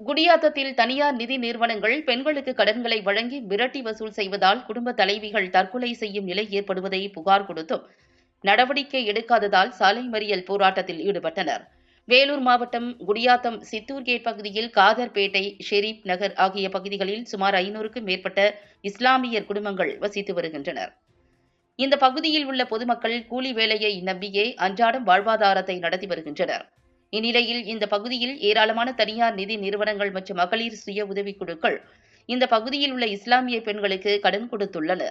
குடியாத்தத்தில் தனியார் நிதி நிறுவனங்கள் பெண்களுக்கு கடன்களை வழங்கி மிரட்டி வசூல் செய்வதால் குடும்ப தலைவிகள் தற்கொலை செய்யும் நிலை ஏற்படுவதை புகார் கொடுத்தும். நடவடிக்கை எடுக்காததால் சாலை மறியல் போராட்டத்தில் ஈடுபட்டனர். வேலூர் மாவட்டம் குடியாத்தம் சித்தூர்கேட் பகுதியில் காதர்பேட்டை ஷெரீப் நகர் ஆகிய பகுதிகளில் சுமார் ஐநூறுக்கும் மேற்பட்ட இஸ்லாமியர் குடும்பங்கள் வசித்து வருகின்றனர். இந்த பகுதியில் உள்ள பொதுமக்கள் கூலி வேலையை நம்பியே அன்றாடம் வாழ்வாதாரத்தை நடத்தி வருகின்றனர். இந்நிலையில் இந்த பகுதியில் ஏராளமான தனியார் நிதி நிறுவனங்கள் மற்றும் மகளிர் சுய உதவிக்குழுக்கள் இந்த பகுதியில் உள்ள இஸ்லாமிய பெண்களுக்கு கடன் கொடுத்துள்ளன.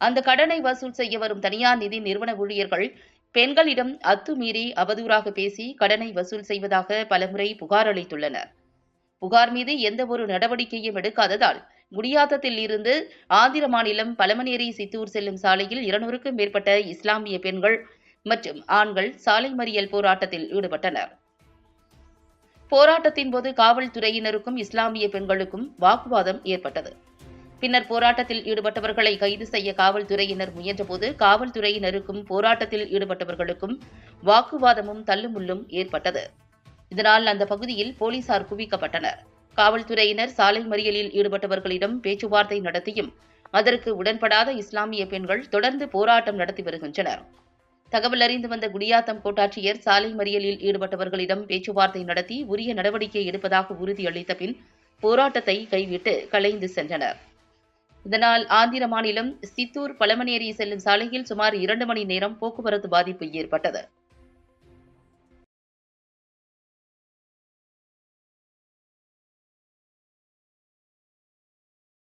அந்த கடனை வசூல் செய்ய வரும் தனியார் நிதி நிறுவன ஊழியர்கள் பெண்களிடம் அத்துமீறி அவதூறாக பேசி கடனை வசூல் செய்வதாக பலமுறை புகார் அளித்துள்ளனர். புகார் மீது எந்த ஒரு நடவடிக்கையும் எடுக்காததால் குடியாத்தத்தில் இருந்து ஆந்திர மாநிலம் பலமனேரி சித்தூர் செல்லும் சாலையில் இருநூறுக்கும் மேற்பட்ட இஸ்லாமிய பெண்கள் மற்றும் ஆண்கள் சாலை மறியல் போராட்டத்தில் ஈடுபட்டனர். போராட்டத்தின் போது காவல்துறையினருக்கும் இஸ்லாமிய பெண்களுக்கும் வாக்குவாதம் ஏற்பட்டது. பின்னர் போராட்டத்தில் ஈடுபட்டவர்களை கைது செய்ய காவல்துறையினர் முயன்றபோது காவல்துறையினருக்கும் போராட்டத்தில் ஈடுபட்டவர்களுக்கும் வாக்குவாதமும் தள்ளுமுள்ளும் ஏற்பட்டது. இதனால் அந்த பகுதியில் போலீசார் குவிக்கப்பட்டனர். காவல்துறையினர் சாலை மறியலில் ஈடுபட்டவர்களிடம் பேச்சுவார்த்தை நடத்தியும் அதற்கு உடன்படாத இஸ்லாமிய பெண்கள் தொடர்ந்து போராட்டம் நடத்தி வருகின்றனர். தகவல் அறிந்து வந்த குடியாத்தம் கோட்டாட்சியர் சாலை மறியலில் ஈடுபட்டவர்களிடம் பேச்சுவார்த்தை நடத்தி உரிய நடவடிக்கை எடுப்பதாக உறுதியளித்த பின் போராட்டத்தை கைவிட்டு கலைந்து சென்றனர். இதனால் ஆந்திர மாநிலம் சித்தூர் பழமனேரி செல்லும் சாலையில் சுமார் இரண்டு மணி நேரம் போக்குவரத்து பாதிப்பு ஏற்பட்டது.